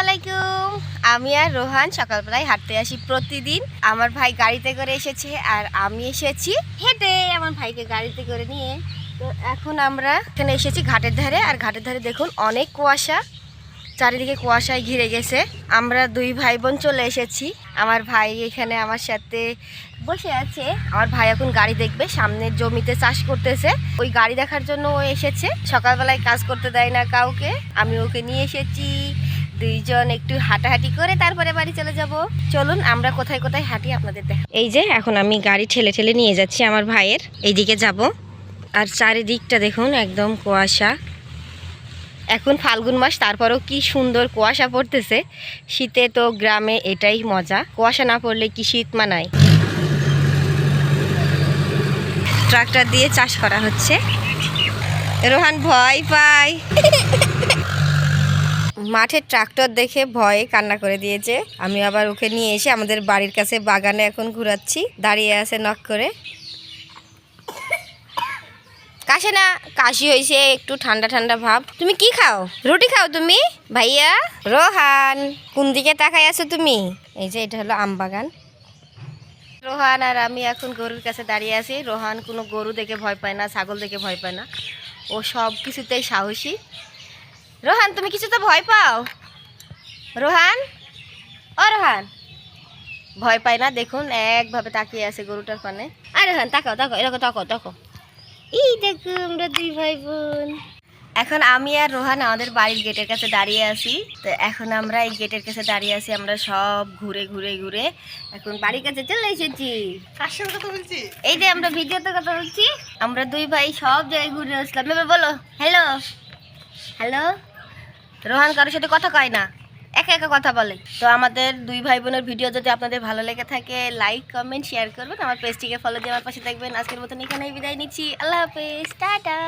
আলাইকুম আমি আর রোহান সকালবেলায় হাঁটতে আসি প্রতিদিন। আমার ভাই গাড়িতে করে এসেছে আর আমি এসেছি হেঁটে আমার ভাইকে গাড়িতে করে নিয়ে। তো এখন আমরা এখানে এসেছি ঘাটের ধারে আর ঘাটের ধারে দেখুন অনেক কুয়াশা। চারিদিকে কুয়াশায় ঘিরে গেছে। আমরা দুই ভাই বোন চলে এসেছি। আমার ভাই এখানে আমার সাথে বসে আছে। আমার ভাই এখন গাড়ি দেখবে সামনের জমিতে চাষ করতেছে। ওই গাড়ি দেখার জন্য ও এসেছে। সকালবেলায় কাজ করতে দেয় না কাউকে। আমি ওকে নিয়ে এসেছি। দুইজন একটু হাঁটাহাঁটি করে তারপরে বাড়ি চলে যাব। চলুন, আমরা কোথায় কোথায় হাঁটি আপনাদের দেখ। এই যে, এখন আমি গাড়ি ঠেলে ঠেলে নিয়ে যাচ্ছি আমার ভাইয়ের। এইদিকে যাব। আর চারিদিকটা দেখুন, একদম কুয়াশা। এখন ফাল্গুন মাস, তারপরও কি সুন্দর কুয়াশা পড়তেছে। শীতে তো গ্রামে এটাই মজা। কুয়াশা না পড়লে কি শীত মানায়? ট্রাক্টর দিয়ে চাষ করা হচ্ছে। রোহান, ভয় পায়। মাঠে ট্রাক্টর দেখে ভয়ে কান্না করে দিয়েছে। আমি আবার ওকে নিয়ে এসে আমাদের বাড়ির কাছে বাগানে এখন ঘুরাচ্ছি। দাঁড়িয়ে আছে নক করে। কাশে না, কাশি হয়েছে, একটু ঠান্ডা ঠান্ডা ভাব। তুমি কি খাও? রুটি খাও তুমি? ভাইয়া? রোহান, কোন দিকে তাকাই আছো তুমি? এই যে, এটা হলো আম বাগান। রোহান আর আমি এখন গরুর কাছে দাঁড়িয়ে আছি। রোহান কোনো গরু দেখে ভয় পায় না, ছাগল দেখে ভয় পায় না। ও সব কিছুতেই সাহসী। রোহান তুমি কিছুতে ভয় পাও? রোহান? ও রোহান। ভয় পায় না দেখুন একভাবে তাকিয়ে আছে গরুটার পানে। আর রোহান তাকাও তাকাও এরকম তাকাও তাকাও। এই দেখো আমরা দুই ভাই বোন এখন আমি আর রোহান আমাদের বাড়ির গেটের কাছে দাঁড়িয়ে আছি। তো এখন আমরা এই গেটের কাছে দাঁড়িয়ে আছি আমরা সব ঘুরে ঘুরে ঘুরে। এখন বাড়ির কাছে চলে এসেছি। কথা বলছি। এই যে আমরা ভিডিওতে কথা বলছি আমরা দুই ভাই সব জায়গায় ঘুরে আসলাম। এবার বলো হ্যালো হ্যালো রোহান কারোর সাথে কথা কয় না, একা একা কথা বলে। তো আমাদের দুই ভাই বোনের ভিডিও যদি আপনাদের ভালো লেগে থাকে লাইক কমেন্ট শেয়ার করবেন। আমার পেজটিকে ফলো দিয়ে আমার পাশে থাকবেন। আজকের মতন এখানে বিদায় নিচ্ছি। আল্লাহ হাফেজ। টাটা।